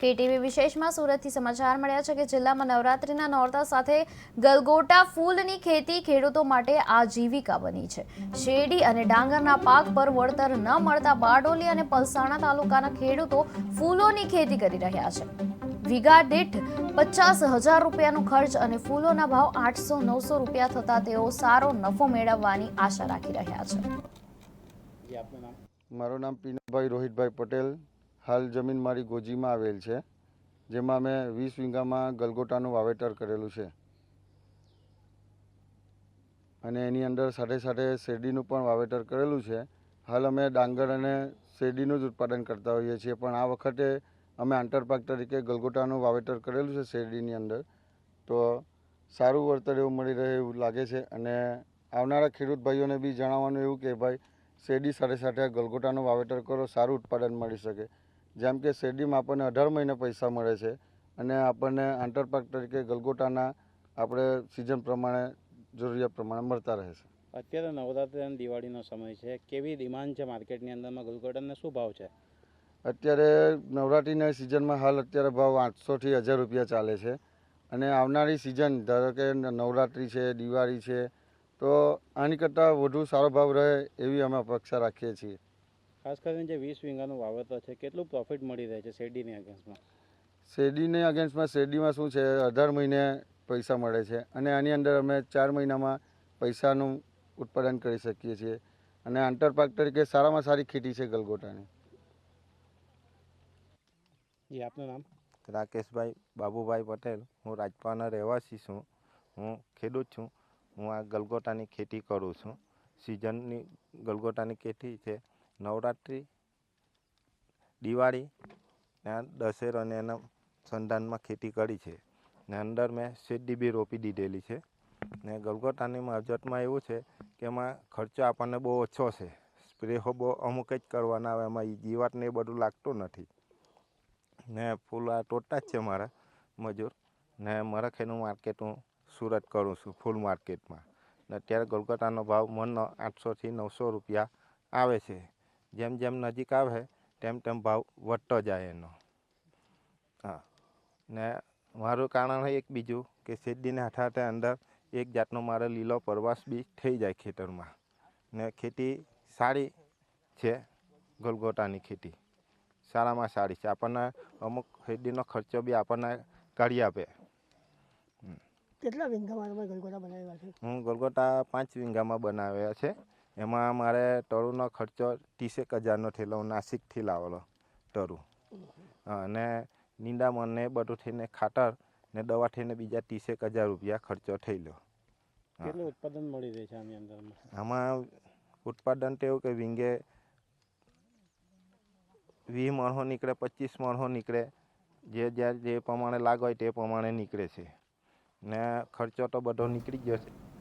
KTV વિશેષમાં સુરતથી સમાચાર મળ્યા છે કે જિલ્લામાં નવરાત્રિના નોરતા સાથે ગલગોટા ફૂલની ખેતી ખેડૂતો માટે આજીવિકા બની છે. શેરડી અને ડાંગરના પાક પર વળતર ન મળતા બારડોલી અને પલસાણા તાલુકાના ખેડૂતો ફૂલોની ખેતી કરી રહ્યા છે. વીઘા દીઠ પચાસ હજાર રૂપિયાનો ખર્ચ અને ફૂલોના ભાવ આઠસો નવસો રૂપિયા થતા તેઓ સારો નફો મેળવવાની આશા રાખી રહ્યા છે. જી આપનું નામ? મારું નામ પીનુભાઈ રોહિતભાઈ પટેલ. હાલ જમીન મારી ગોજીમાં આવેલ છે, જેમાં મેં વીસ વીઘામાં ગલગોટાનું વાવેતર કરેલું છે. અને એની અંદર સાથે સાથે શેરડીનું પણ વાવેતર કરેલું છે. હાલ અમે ડાંગર અને શેરડીનું જ ઉત્પાદન કરતા હોઈએ છીએ, પણ આ વખતે અમે આંતરપાક તરીકે ગલગોટાનું વાવેતર કરેલું છે શેરડીની અંદર. તો સારું વળતર એવું મળી રહે એવું લાગે છે, અને આવનારા ખેડૂત ભાઈઓને બી જણાવવાનું એવું કે ભાઈ, શેરડી સાથે સાથે ગલગોટાનું વાવેતર કરો, સારું ઉત્પાદન મળી શકે. જેમ કે શેરડીમાં આપણને અઢાર મહિને પૈસા મળે છે અને આપણને આંતરપાક તરીકે ગલગોટાના આપણે સિઝન પ્રમાણે જરૂરિયાત પ્રમાણે મળતા રહે છે. અત્યારે નવરાત્રિ અને દિવાળીનો સમય છે. કેવી ડિમાન્ડ છે માર્કેટની અંદરમાં? ગલગોટાના શું ભાવ છે? અત્યારે નવરાત્રિના સિઝનમાં હાલ અત્યારે ભાવ આઠસોથી હજાર રૂપિયા ચાલે છે. અને આવનારી સિઝન ધારો કે નવરાત્રિ છે દિવાળી છે તો આની કરતાં વધુ સારો ભાવ રહે એવી અમે અપેક્ષા રાખીએ છીએ. ખાસ કરીને જે વીસ વીંગાનું વાવેતર છે કેટલું પ્રોફિટ મળી રહે છે શેરડીની અગેન્સ્ટમાં શેરડીની અગેન્સ્ટમાં શેરડીમાં શું છે અઢાર મહિને પૈસા મળે છે અને આની અંદર અમે ચાર મહિનામાં પૈસાનું ઉત્પાદન કરી શકીએ છીએ. અને આંતરપાક તરીકે સારામાં સારી ખેતી છે ગલગોટાની. જી આપનું નામ? રાકેશભાઈ બાબુભાઈ પટેલ. હું રાજપાના રહેવાસી છું. હું ખેડૂત છું. હું આ ગલગોટાની ખેતી કરું છું. સિઝનની ગલગોટાની ખેતી છે. નવરાત્રિ, દિવાળી ને દશેરા દશેરો ને એના સંધાનમાં ખેતી કરી છે. ને અંદર મેં શેરડી બી રોપી દીધેલી છે. ને ગલગોટાની માવજતમાં એવું છે કે એમાં ખર્ચો આપણને બહુ ઓછો છે. સ્પ્રેહો બહુ અમુક જ કરવાના આવે, એમાં જીવાતને એ બધું લાગતું નથી. ને ફૂલ આ તોડતા જ છે મારા મજૂર. ને મારા ખેનું માર્કેટ હું સુરત કરું છું, ફૂલ માર્કેટમાં. ને અત્યારે ગલગોટાનો ભાવ મનનો આઠસોથી નવસો રૂપિયા આવે છે. જેમ જેમ નજીક આવે તેમ તેમ ભાવ વધતો જાય એનો. હા. ને મારું કારણ એક બીજું કે શેરડીને હાથે હાથે અંદર એક જાતનો મારે લીલો પરવાસ બી થઈ જાય ખેતરમાં. ને ખેતી સારી છે ગલગોટાની ખેતી. સારામાં સારી છે. આપણને અમુક શેરડીનો ખર્ચો બી આપણને કાઢી આપે. કેટલા વીંઘામાં ગલગોટા બનાવ્યા છે? હું ગલગોટા પાંચ વિંઘામાં બનાવ્યા છે. એમાં મારે તરુનો ખર્ચો ત્રીસેક હજારનો થયેલો હું નાસિકથી લાવેલો તરુ. અને નિંદામણને બધું થઈને ખાતર ને દવા થઈને બીજા ત્રીસેક હજાર રૂપિયા ખર્ચો થયેલો. કેટલું ઉત્પાદન મળી રહે છે આની અંદર આમાં ઉત્પાદન તો એવું કે વિંગે વીસ મણો નીકળે પચીસ મણો નીકળે જે જ્યારે જે પ્રમાણે લાગ હોય તે પ્રમાણે નીકળે છે. ને ખર્ચો તો બધો નીકળી ગયો છે.